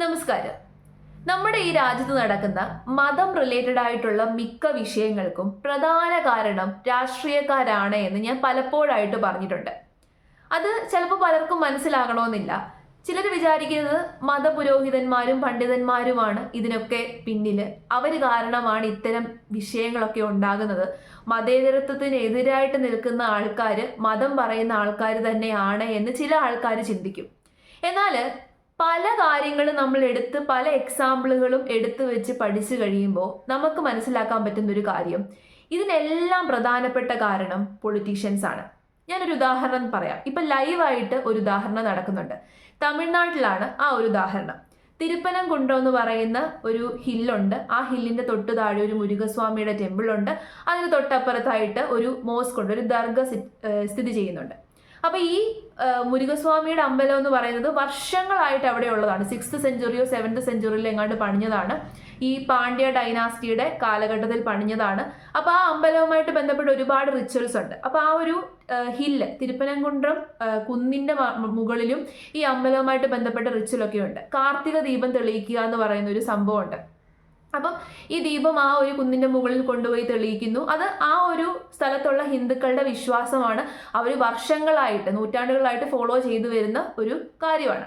നമസ്കാരം. നമ്മുടെ ഈ രാജ്യത്ത് നടക്കുന്ന മതം റിലേറ്റഡ് ആയിട്ടുള്ള മിക്ക വിഷയങ്ങൾക്കും പ്രധാന കാരണം രാഷ്ട്രീയക്കാരാണ് എന്ന് ഞാൻ പലപ്പോഴായിട്ട് പറഞ്ഞിട്ടുണ്ട്. അത് ചിലപ്പോൾ പലർക്കും മനസ്സിലാകണമെന്നില്ല. ചിലർ വിചാരിക്കുന്നത് മതപുരോഹിതന്മാരും പണ്ഡിതന്മാരുമാണ് ഇതിനൊക്കെ പിന്നിൽ അവർ കാരണമാണ് ഇത്തരം വിഷയങ്ങളൊക്കെ ഉണ്ടാകുന്നത്. മതേതരത്വത്തിനെതിരായിട്ട് നിൽക്കുന്ന ആൾക്കാർ മതം പറയുന്ന ആൾക്കാർ തന്നെയാണ് എന്ന് ചില ആൾക്കാർ ചിന്തിക്കും. എന്നാൽ പല കാര്യങ്ങളും നമ്മൾ എടുത്ത് പല എക്സാമ്പിളുകളും എടുത്തു വെച്ച് പഠിച്ചു കഴിയുമ്പോൾ നമുക്ക് മനസ്സിലാക്കാൻ പറ്റുന്ന ഒരു കാര്യം. ഇതിനെല്ലാം പ്രധാനപ്പെട്ട കാരണം പൊളിറ്റീഷ്യൻസ് ആണ്. ഞാനൊരു ഉദാഹരണം പറയാം. ഇപ്പം ലൈവായിട്ട് ഒരു ഉദാഹരണം നടക്കുന്നുണ്ട്. തമിഴ്നാട്ടിലാണ് ആ ഒരു ഉദാഹരണം. തിരുപ്പനം കുണ്ടോ എന്ന് പറയുന്ന ഒരു ഹില്ലുണ്ട്. ആ ഹില്ലിന്റെ തൊട്ട് താഴെ ഒരു മുരുകസ്വാമിയുടെ ടെമ്പിളുണ്ട് അതിന് തൊട്ടപ്പുറത്തായിട്ട് ഒരു മോസ്ക് ഉണ്ട്. ഒരു ദർഗ സ്ഥിതി ചെയ്യുന്നുണ്ട്. അപ്പൊ ഈ മുരുകസ്വാമിയുടെ അമ്പലം എന്ന് പറയുന്നത് വർഷങ്ങളായിട്ട് അവിടെ ഉള്ളതാണ് സിക്സ്ത് സെഞ്ചുറിയോ സെവൻത് സെഞ്ചുറിയിലോ എങ്ങാണ്ട് പണിഞ്ഞതാണ്. ഈ പാണ്ഡ്യ ഡൈനാസ്റ്റിയുടെ കാലഘട്ടത്തിൽ പണിഞ്ഞതാണ്. അപ്പൊ ആ അമ്പലവുമായിട്ട് ബന്ധപ്പെട്ട് ഒരുപാട് റിച്വൽസ് ഉണ്ട്. അപ്പൊ ആ ഒരു ഹില്ല് തിരുപ്പനംകുണ്ട്രം കുന്നിന്റെ മുകളിലും ഈ അമ്പലവുമായിട്ട് ബന്ധപ്പെട്ട റിച്വൽ ഒക്കെ ഉണ്ട്. കാർത്തിക ദീപം തെളിയിക്കുക എന്ന് പറയുന്ന ഒരു സംഭവമുണ്ട്. അപ്പം ഈ ദീപം ആ ഒരു കുന്നിന്റെ മുകളിൽ കൊണ്ടുപോയി തെളിയിക്കുന്നു. അത് ആ ഒരു സ്ഥലത്തുള്ള ഹിന്ദുക്കളുടെ വിശ്വാസമാണ്. അവർ വർഷങ്ങളായിട്ട് നൂറ്റാണ്ടുകളായിട്ട് ഫോളോ ചെയ്തു വരുന്ന ഒരു കാര്യമാണ്.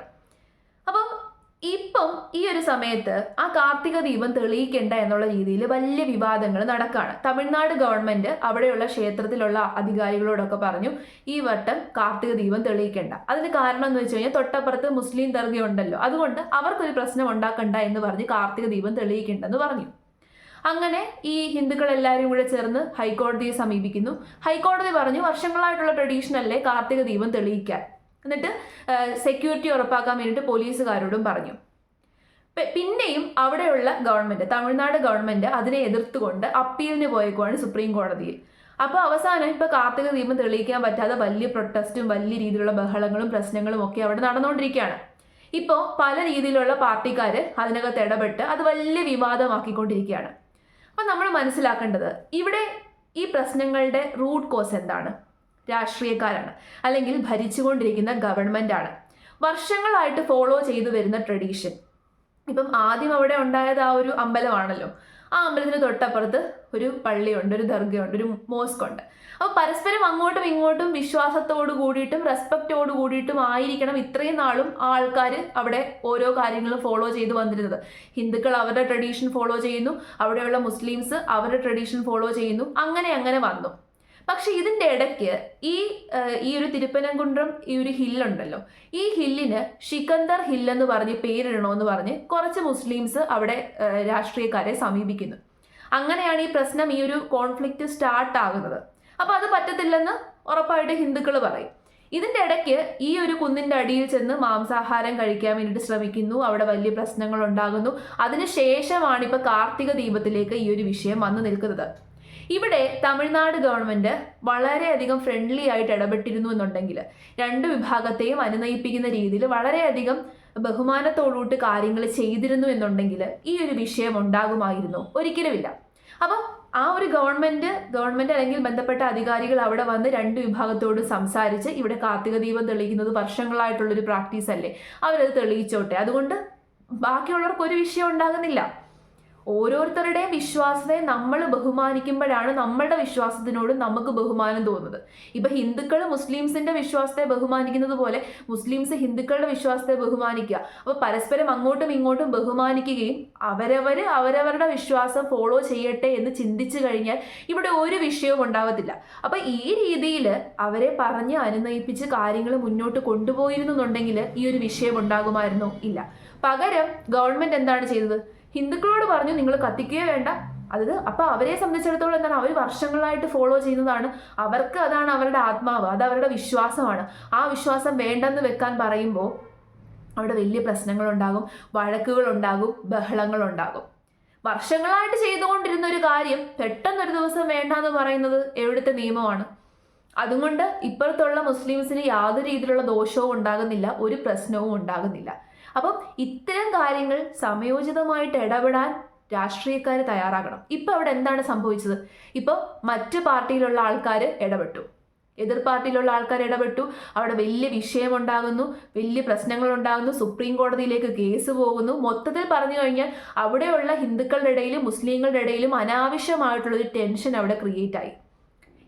അപ്പം ഇപ്പം ഈ ഒരു സമയത്ത് ആ കാർത്തിക ദീപം തെളിയിക്കേണ്ട എന്നുള്ള രീതിയിൽ വലിയ വിവാദങ്ങൾ നടക്കുകയാണ് തമിഴ്നാട് ഗവൺമെന്റ് അവിടെയുള്ള ക്ഷേത്രത്തിലുള്ള അധികാരികളോടൊക്കെ പറഞ്ഞു ഈ വട്ടം കാർത്തിക ദീപം തെളിയിക്കേണ്ട. അതിന് കാരണം എന്ന് വെച്ച് കഴിഞ്ഞാൽ തൊട്ടപ്പുറത്ത് മുസ്ലിം ദർഗയുണ്ടല്ലോ. അതുകൊണ്ട് അവർക്കൊരു പ്രശ്നം ഉണ്ടാക്കണ്ട എന്ന് പറഞ്ഞ് കാർത്തിക ദീപം തെളിയിക്കേണ്ടെന്ന് പറഞ്ഞു. അങ്ങനെ ഈ ഹിന്ദുക്കൾ എല്ലാവരും കൂടെ ചേർന്ന് ഹൈക്കോടതിയെ സമീപിക്കുന്നു. ഹൈക്കോടതി പറഞ്ഞു വർഷങ്ങളായിട്ടുള്ള ട്രഡീഷൻ അല്ലേ കാർത്തിക ദീപം തെളിയിക്കാൻ? എന്നിട്ട് സെക്യൂരിറ്റി ഉറപ്പാക്കാൻ വേണ്ടിയിട്ട് പോലീസുകാരോടും പറഞ്ഞു. പിന്നെയും അവിടെയുള്ള ഗവൺമെന്റ് തമിഴ്നാട് ഗവൺമെന്റ് അതിനെ എതിർത്തുകൊണ്ട് അപ്പീലിന് പോയേക്കുവാണ് സുപ്രീം കോടതിയിൽ. അപ്പോൾ അവസാനം ഇപ്പൊ കാർത്തിക ദീപം തെളിയിക്കാൻ പറ്റാതെ വലിയ പ്രൊട്ടസ്റ്റും വലിയ രീതിയിലുള്ള ബഹളങ്ങളും പ്രശ്നങ്ങളും ഒക്കെ അവിടെ നടന്നുകൊണ്ടിരിക്കുകയാണ്. ഇപ്പോൾ പല രീതിയിലുള്ള പാർട്ടിക്കാർ അതിനകത്ത് ഇടപെട്ട് അത് വലിയ വിവാദമാക്കിക്കൊണ്ടിരിക്കുകയാണ്. അപ്പം നമ്മൾ മനസ്സിലാക്കേണ്ടത് ഇവിടെ ഈ പ്രശ്നങ്ങളുടെ റൂട്ട് കോസ് എന്താണ്? രാഷ്ട്രീയക്കാരാണ്. അല്ലെങ്കിൽ ഭരിച്ചുകൊണ്ടിരിക്കുന്ന ഗവൺമെന്റ് ആണ് വർഷങ്ങളായിട്ട് ഫോളോ ചെയ്തു വരുന്ന ട്രഡീഷൻ ഇപ്പം ആദ്യം അവിടെ ഉണ്ടായത് ആ ഒരു അമ്പലമാണല്ലോ. ആ അമ്പലത്തിന് തൊട്ടപ്പുറത്ത് ഒരു പള്ളിയുണ്ട് ഒരു ദർഗയുണ്ട് ഒരു മോസ്ക് ഉണ്ട് അപ്പോൾ പരസ്പരം അങ്ങോട്ടും ഇങ്ങോട്ടും വിശ്വാസത്തോട് കൂടിയിട്ടും റെസ്പെക്റ്റോട് കൂടിയിട്ടും ആയിരിക്കണം ഇത്രയും നാളും ആൾക്കാർ അവിടെ ഓരോ കാര്യങ്ങളും ഫോളോ ചെയ്തു വന്നിരുന്നത്. ഹിന്ദുക്കൾ അവരുടെ ട്രഡീഷൻ ഫോളോ ചെയ്യുന്നു. അവിടെയുള്ള മുസ്ലിംസ് അവരുടെ ട്രഡീഷൻ ഫോളോ ചെയ്യുന്നു. അങ്ങനെ അങ്ങനെ വന്നു. പക്ഷെ ഇതിന്റെ ഇടയ്ക്ക് ഈ ഈ ഒരു തിരുപ്പനംകുണ്ട്രം ഈ ഒരു ഹില്ലുണ്ടല്ലോ ഈ ഹില്ലിന് ഷിക്കന്ദർ ഹില്ലെന്ന് പറഞ്ഞ് പേരിടണമെന്ന് പറഞ്ഞ് കുറച്ച് മുസ്ലിംസ് അവിടെ രാഷ്ട്രീയക്കാരെ സമീപിക്കുന്നു. അങ്ങനെയാണ് ഈ പ്രശ്നം ഈ ഒരു കോൺഫ്ലിക്റ്റ് സ്റ്റാർട്ട് ആകുന്നത്. അപ്പോൾ അത് പറ്റത്തില്ലെന്ന് ഉറപ്പായിട്ട് ഹിന്ദുക്കൾ പറയും. ഇതിന്റെ ഇടയ്ക്ക് ഈ ഒരു കുന്നിന്റെ അടിയിൽ ചെന്ന് മാംസാഹാരം കഴിക്കാൻ വേണ്ടിയിട്ട് ശ്രമിക്കുന്നു. അവിടെ വലിയ പ്രശ്നങ്ങൾ ഉണ്ടാകുന്നു. അതിനുശേഷമാണ് ഇപ്പൊ കാർത്തിക ദീപത്തിലേക്ക് ഈ ഒരു വിഷയം വന്നു നിൽക്കുന്നത്. ഇവിടെ തമിഴ്നാട് ഗവൺമെന്റ് വളരെയധികം ഫ്രണ്ട്ലി ആയിട്ട് ഇടപെട്ടിരുന്നു എന്നുണ്ടെങ്കിൽ രണ്ട് വിഭാഗത്തെയും അനുനയിപ്പിക്കുന്ന രീതിയിൽ വളരെയധികം ബഹുമാനത്തോടുകൂട്ട് കാര്യങ്ങൾ ചെയ്തിരുന്നു എന്നുണ്ടെങ്കിൽ ഈ ഒരു വിഷയം ഉണ്ടാകുമായിരുന്നു. ഒരിക്കലുമില്ല. അപ്പം ആ ഒരു ഗവൺമെന്റ് ഗവൺമെന്റ് അല്ലെങ്കിൽ ബന്ധപ്പെട്ട അധികാരികൾ അവിടെ വന്ന് രണ്ട് വിഭാഗത്തോട് സംസാരിച്ച് ഇവിടെ കാർത്തിക ദീപം തെളിയിക്കുന്നത് വർഷങ്ങളായിട്ടുള്ളൊരു പ്രാക്ടീസ് അല്ലേ അവരത് തെളിയിച്ചോട്ടെ. അതുകൊണ്ട് ബാക്കിയുള്ളവർക്ക് ഒരു വിഷയം ഉണ്ടാകുന്നില്ല. ഓരോരുത്തരുടെയും വിശ്വാസത്തെ നമ്മൾ ബഹുമാനിക്കുമ്പോഴാണ് നമ്മളുടെ വിശ്വാസത്തിനോട് നമുക്ക് ബഹുമാനം തോന്നുന്നത്. ഇപ്പൊ ഹിന്ദുക്കൾ മുസ്ലിംസിന്റെ വിശ്വാസത്തെ ബഹുമാനിക്കുന്നത് പോലെ മുസ്ലിംസ് ഹിന്ദുക്കളുടെ വിശ്വാസത്തെ ബഹുമാനിക്കുക. അപ്പൊ പരസ്പരം അങ്ങോട്ടും ഇങ്ങോട്ടും ബഹുമാനിക്കുകയും അവരവര് അവരവരുടെ വിശ്വാസം ഫോളോ ചെയ്യട്ടെ എന്ന് ചിന്തിച്ചു കഴിഞ്ഞാൽ ഇവിടെ ഒരു വിഷയവും ഉണ്ടാവത്തില്ല. അപ്പൊ ഈ രീതിയിൽ അവരെ പറഞ്ഞ് അനുനയിപ്പിച്ച് കാര്യങ്ങൾ മുന്നോട്ട് കൊണ്ടുപോയിരുന്നുണ്ടെങ്കിൽ ഈ ഒരു വിഷയം ഉണ്ടാകുമായിരുന്നു? ഇല്ല. പകരം ഗവൺമെന്റ് എന്താണ് ചെയ്തത്? ഹിന്ദുക്കളോട് പറഞ്ഞു നിങ്ങൾ കത്തിക്കുകയോ വേണ്ട. അത് അപ്പൊ അവരെ സംബന്ധിച്ചിടത്തോളം എന്താണ്? അവർ വർഷങ്ങളായിട്ട് ഫോളോ ചെയ്യുന്നതാണ്. അവർക്ക് അതാണ് അവരുടെ ആത്മാവ് അത് അവരുടെ വിശ്വാസമാണ്. ആ വിശ്വാസം വേണ്ടെന്ന് വെക്കാൻ പറയുമ്പോൾ അവിടെ വലിയ പ്രശ്നങ്ങളുണ്ടാകും വഴക്കുകളുണ്ടാകും ബഹളങ്ങളുണ്ടാകും. വർഷങ്ങളായിട്ട് ചെയ്തുകൊണ്ടിരുന്ന ഒരു കാര്യം പെട്ടെന്നൊരു ദിവസം വേണ്ട എന്ന് പറയുന്നത് എവിടുത്തെ നിയമമാണ്? അതുകൊണ്ട് ഇപ്പുറത്തുള്ള മുസ്ലിംസിന് യാതൊരു രീതിയിലുള്ള ദോഷവും ഉണ്ടാകുന്നില്ല ഒരു പ്രശ്നവും ഉണ്ടാകുന്നില്ല. അപ്പം ഇത്തരം കാര്യങ്ങൾ സമയോചിതമായിട്ട് ഇടപെടാൻ രാഷ്ട്രീയക്കാർ തയ്യാറാകണം. ഇപ്പോൾ അവിടെ എന്താണ് സംഭവിച്ചത്? ഇപ്പോൾ മറ്റ് പാർട്ടിയിലുള്ള ആൾക്കാർ ഇടപെട്ടു. എതിർ പാർട്ടിയിലുള്ള ആൾക്കാർ ഇടപെട്ടു. അവിടെ വലിയ വിഷയമുണ്ടാകുന്നു വലിയ പ്രശ്നങ്ങൾ ഉണ്ടാകുന്നു സുപ്രീം കോടതിയിലേക്ക് കേസ് പോകുന്നു. മൊത്തത്തിൽ പറഞ്ഞു കഴിഞ്ഞാൽ അവിടെയുള്ള ഹിന്ദുക്കളുടെ ഇടയിലും മുസ്ലിങ്ങളുടെ ഇടയിലും അനാവശ്യമായിട്ടുള്ളൊരു ടെൻഷൻ അവിടെ ക്രിയേറ്റ് ആയി.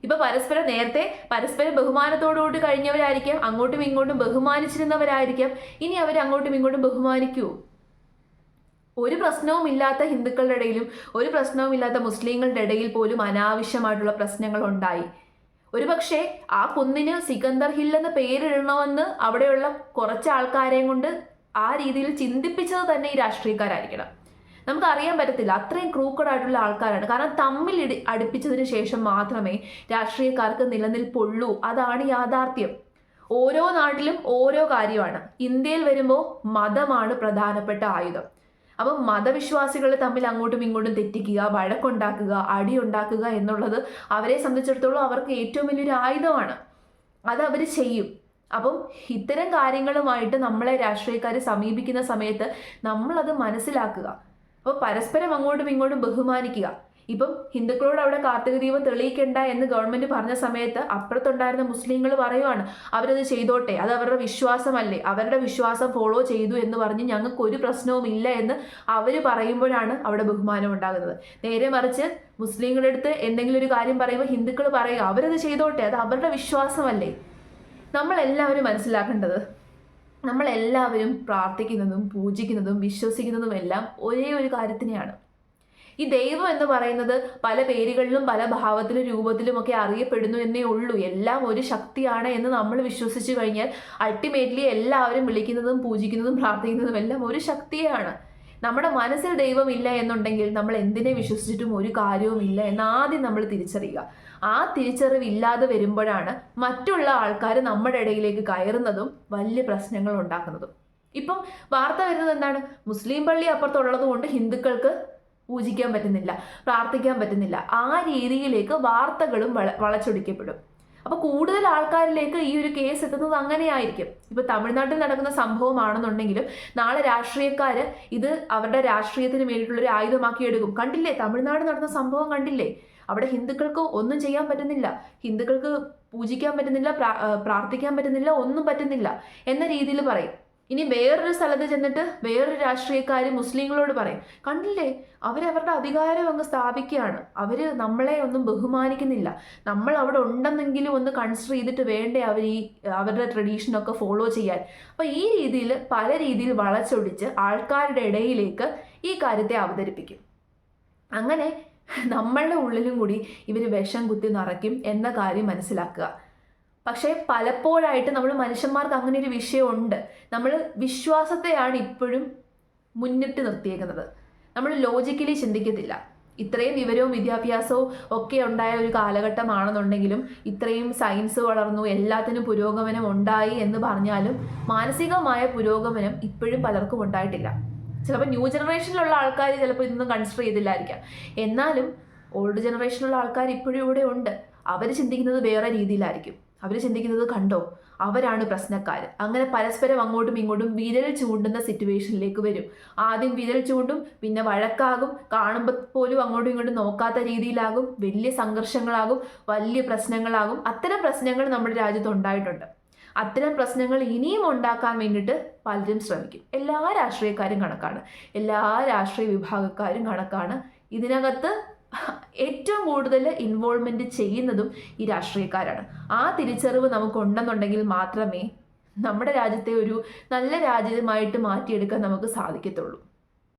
ഇപ്പൊ പരസ്പരം നേരത്തെ പരസ്പരം ബഹുമാനത്തോടുകൂടി കഴിഞ്ഞവരായിരിക്കാം അങ്ങോട്ടും ഇങ്ങോട്ടും ബഹുമാനിച്ചിരുന്നവരായിരിക്കാം. ഇനി അവർ അങ്ങോട്ടും ഇങ്ങോട്ടും ബഹുമാനിക്കൂ. ഒരു പ്രശ്നവും ഇല്ലാത്ത ഹിന്ദുക്കളുടെ ഇടയിലും ഒരു പ്രശ്നവും ഇല്ലാത്ത മുസ്ലിങ്ങളുടെ ഇടയിൽ പോലും അനാവശ്യമായിട്ടുള്ള പ്രശ്നങ്ങൾ ഉണ്ടായി. ഒരുപക്ഷെ ആ കുന്നിന് സിക്കന്ദർ ഹിൽ എന്ന പേരിടണമെന്ന് അവിടെയുള്ള കുറച്ച് ആൾക്കാരെയും കൊണ്ട് ആ രീതിയിൽ ചിന്തിപ്പിച്ചത് തന്നെ ഈ രാഷ്ട്രീയക്കാരായിരിക്കണം. നമുക്ക് അറിയാൻ പറ്റത്തില്ല. അത്രയും ക്രൂക്കഡ് ആയിട്ടുള്ള ആൾക്കാരാണ്. കാരണം തമ്മിൽ അടുപ്പിച്ചതിന് ശേഷം മാത്രമേ രാഷ്ട്രീയക്കാർക്ക് നിലനിൽപ്പുള്ളൂ. അതാണ് യാഥാർത്ഥ്യം. ഓരോ നാട്ടിലും ഓരോ കാര്യമാണ്. ഇന്ത്യയിൽ വരുമ്പോൾ മതമാണ് പ്രധാനപ്പെട്ട ആയുധം. അപ്പം മതവിശ്വാസികൾ തമ്മിൽ അങ്ങോട്ടും ഇങ്ങോട്ടും തെറ്റിക്കുക വഴക്കുണ്ടാക്കുക അടി ഉണ്ടാക്കുക എന്നുള്ളത് അവരെ സംബന്ധിച്ചിടത്തോളം അവർക്ക് ഏറ്റവും വലിയൊരു ആയുധമാണ്. അത് അവർ ചെയ്യും. അപ്പം ഇത്തരം കാര്യങ്ങളുമായിട്ട് നമ്മളെ രാഷ്ട്രീയക്കാർ സമീപിക്കുന്ന സമയത്ത് നമ്മളത് മനസ്സിലാക്കുക. അപ്പോൾ പരസ്പരം അങ്ങോട്ടും ഇങ്ങോട്ടും ബഹുമാനിക്കുക. ഇപ്പം ഹിന്ദുക്കളോട് അവിടെ കാർത്തിക ദീപം തെളിയിക്കണ്ട എന്ന് ഗവൺമെന്റ് പറഞ്ഞ സമയത്ത് അപ്പുറത്തുണ്ടായിരുന്ന മുസ്ലിങ്ങൾ പറയുവാണ് അവരത് ചെയ്തോട്ടെ അത് അവരുടെ വിശ്വാസമല്ലേ അവരുടെ വിശ്വാസം ഫോളോ ചെയ്തു എന്ന് പറഞ്ഞ് ഞങ്ങൾക്ക് ഒരു പ്രശ്നവും ഇല്ല എന്ന് അവർ പറയുമ്പോഴാണ് അവിടെ ബഹുമാനം ഉണ്ടാകുന്നത്. നേരെ മറിച്ച് മുസ്ലിങ്ങളുടെ അടുത്ത് എന്തെങ്കിലും ഒരു കാര്യം പറയുമ്പോൾ ഹിന്ദുക്കൾ പറയുക അവരത് ചെയ്തോട്ടെ അത് അവരുടെ വിശ്വാസമല്ലേ. നമ്മളെല്ലാവരും മനസ്സിലാക്കേണ്ടത് നമ്മളെല്ലാവരും പ്രാർത്ഥിക്കുന്നതും പൂജിക്കുന്നതും വിശ്വസിക്കുന്നതും എല്ലാം ഒരേ ഒരു കാര്യത്തിനെയാണ്. ഈ ദൈവം എന്ന് പറയുന്നത് പല പേരുകളിലും പല ഭാവത്തിലും രൂപത്തിലും ഒക്കെ അറിയപ്പെടുന്നു എന്നേ ഉള്ളൂ. എല്ലാം ഒരു ശക്തിയാണ് എന്ന് നമ്മൾ വിശ്വസിച്ചു കഴിഞ്ഞാൽ അൾട്ടിമേറ്റ്ലി എല്ലാവരും വിളിക്കുന്നതും പൂജിക്കുന്നതും പ്രാർത്ഥിക്കുന്നതും എല്ലാം ഒരു ശക്തിയാണ്. നമ്മുടെ മനസ്സിൽ ദൈവമില്ല എന്നുണ്ടെങ്കിൽ നമ്മൾ എന്തിനെ വിശ്വസിച്ചിട്ടും ഒരു കാര്യവുമില്ല എന്ന് ആദ്യം നമ്മൾ തിരിച്ചറിയുക. ആ തിരിച്ചറിവ് ഇല്ലാതെ വരുമ്പോഴാണ് മറ്റുള്ള ആൾക്കാർ നമ്മുടെ ഇടയിലേക്ക് കയറുന്നതും വലിയ പ്രശ്നങ്ങൾ ഉണ്ടാക്കുന്നതും. ഇപ്പം വാർത്ത വരുന്നത് എന്താണ്? മുസ്ലിം പള്ളി അപ്പുറത്തുള്ളത് കൊണ്ട് ഹിന്ദുക്കൾക്ക് പൂജിക്കാൻ പറ്റുന്നില്ല പ്രാർത്ഥിക്കാൻ പറ്റുന്നില്ല. ആ രീതിയിലേക്ക് വാർത്തകളും വള വളച്ചൊടിക്കപ്പെടും. അപ്പോൾ കൂടുതൽ ആൾക്കാരിലേക്ക് ഈ ഒരു കേസ് എത്തുന്നത് അങ്ങനെയായിരിക്കും. ഇപ്പോൾ തമിഴ്നാട്ടിൽ നടക്കുന്ന സംഭവമാണെന്നുണ്ടെങ്കിലും നാളെ രാഷ്ട്രീയക്കാർ ഇത് അവരുടെ രാഷ്ട്രീയത്തിന് വേണ്ടിയിട്ടുള്ളൊരു ആയുധമാക്കി എടുക്കും കണ്ടില്ലേ? തമിഴ്നാട് നടന്ന സംഭവം കണ്ടില്ലേ? അവിടെ ഹിന്ദുക്കൾക്ക് ഒന്നും ചെയ്യാൻ പറ്റുന്നില്ല. ഹിന്ദുക്കൾക്ക് പൂജിക്കാൻ പറ്റുന്നില്ല പ്രാർത്ഥിക്കാൻ പറ്റുന്നില്ല ഒന്നും പറ്റുന്നില്ല എന്ന രീതിയിൽ പറയും. ഇനി വേറൊരു സ്ഥലത്ത് ചെന്നിട്ട് വേറൊരു രാഷ്ട്രീയക്കാർ മുസ്ലിങ്ങളോട് പറയും കണ്ടില്ലേ അവരവരുടെ അധികാരം അങ്ങ് സ്ഥാപിക്കുകയാണ്. അവർ നമ്മളെ ഒന്നും ബഹുമാനിക്കുന്നില്ല. നമ്മൾ അവിടെ ഉണ്ടെന്നെങ്കിലും ഒന്ന് കൺസിഡർ ചെയ്തിട്ട് വേണ്ടേ അവർ ഈ അവരുടെ ട്രഡീഷനൊക്കെ ഫോളോ ചെയ്യാൻ. അപ്പോൾ ഈ രീതിയിൽ പല രീതിയിൽ വളച്ചൊടിച്ച് ആൾക്കാരുടെ ഇടയിലേക്ക് ഈ കാര്യത്തെ അവതരിപ്പിക്കും. അങ്ങനെ നമ്മളുടെ ഉള്ളിലും കൂടി ഇവർ വിഷം കുത്തി നിറയ്ക്കും എന്ന കാര്യം മനസ്സിലാക്കുക. പക്ഷേ പലപ്പോഴായിട്ട് നമ്മൾ മനുഷ്യന്മാർക്ക് അങ്ങനെ ഒരു വിഷയമുണ്ട്. നമ്മൾ വിശ്വാസത്തെയാണ് ഇപ്പോഴും മുന്നിട്ട് നിർത്തിയേക്കുന്നത്. നമ്മൾ ലോജിക്കലി ചിന്തിക്കത്തില്ല. ഇത്രയും വിവരവും വിദ്യാഭ്യാസവും ഒക്കെ ഉണ്ടായ ഒരു കാലഘട്ടമാണെന്നുണ്ടെങ്കിലും ഇത്രയും സയൻസ് വളർന്നു എല്ലാത്തിനും പുരോഗമനം ഉണ്ടായി എന്ന് പറഞ്ഞാലും മാനസികമായ പുരോഗമനം ഇപ്പോഴും പലർക്കും ഉണ്ടായിട്ടില്ല. ചിലപ്പോൾ ന്യൂ ജനറേഷനിലുള്ള ആൾക്കാർ ചിലപ്പോൾ ഇതൊന്നും കൺസിഡർ ചെയ്തില്ലായിരിക്കാം. എന്നാലും ഓൾഡ് ജനറേഷനിലുള്ള ആൾക്കാർ ഇപ്പോഴും ഇവിടെ ഉണ്ട്. അവർ ചിന്തിക്കുന്നത് വേറെ രീതിയിലായിരിക്കും. അവർ ചിന്തിക്കുന്നത് കണ്ടോ? അവരാണ് പ്രശ്നക്കാർ അങ്ങനെ പരസ്പരം അങ്ങോട്ടും ഇങ്ങോട്ടും വിരൽ ചൂണ്ടുന്ന സിറ്റുവേഷനിലേക്ക് വരും. ആദ്യം വിരൽ ചൂണ്ടും പിന്നെ വഴക്കാകും കാണുമ്പോൾ പോലും അങ്ങോട്ടും ഇങ്ങോട്ടും നോക്കാത്ത രീതിയിലാകും വലിയ സംഘർഷങ്ങളാകും വലിയ പ്രശ്നങ്ങളാകും. അത്തരം പ്രശ്നങ്ങൾ നമ്മുടെ രാജ്യത്ത് ഉണ്ടായിട്ടുണ്ട്. അത്തരം പ്രശ്നങ്ങൾ ഇനിയും ഉണ്ടാക്കാൻ വേണ്ടിയിട്ട് പലരും ശ്രമിക്കും. എല്ലാ രാഷ്ട്രീയക്കാരും കണക്കാണ്. എല്ലാ രാഷ്ട്രീയ വിഭാഗക്കാരും കണക്കാണ്. ഇതിനകത്ത് ഏറ്റവും കൂടുതൽ ഇൻവോൾവ്മെന്റ് ചെയ്യുന്നതും ഈ രാഷ്ട്രീയക്കാരാണ്. ആ തിരിച്ചറിവ് നമുക്കുണ്ടെന്നുണ്ടെങ്കിൽ മാത്രമേ നമ്മുടെ രാജ്യത്തെ ഒരു നല്ല രാജ്യമായിട്ട് മാറ്റിയെടുക്കാൻ നമുക്ക് സാധിക്കത്തുള്ളൂ.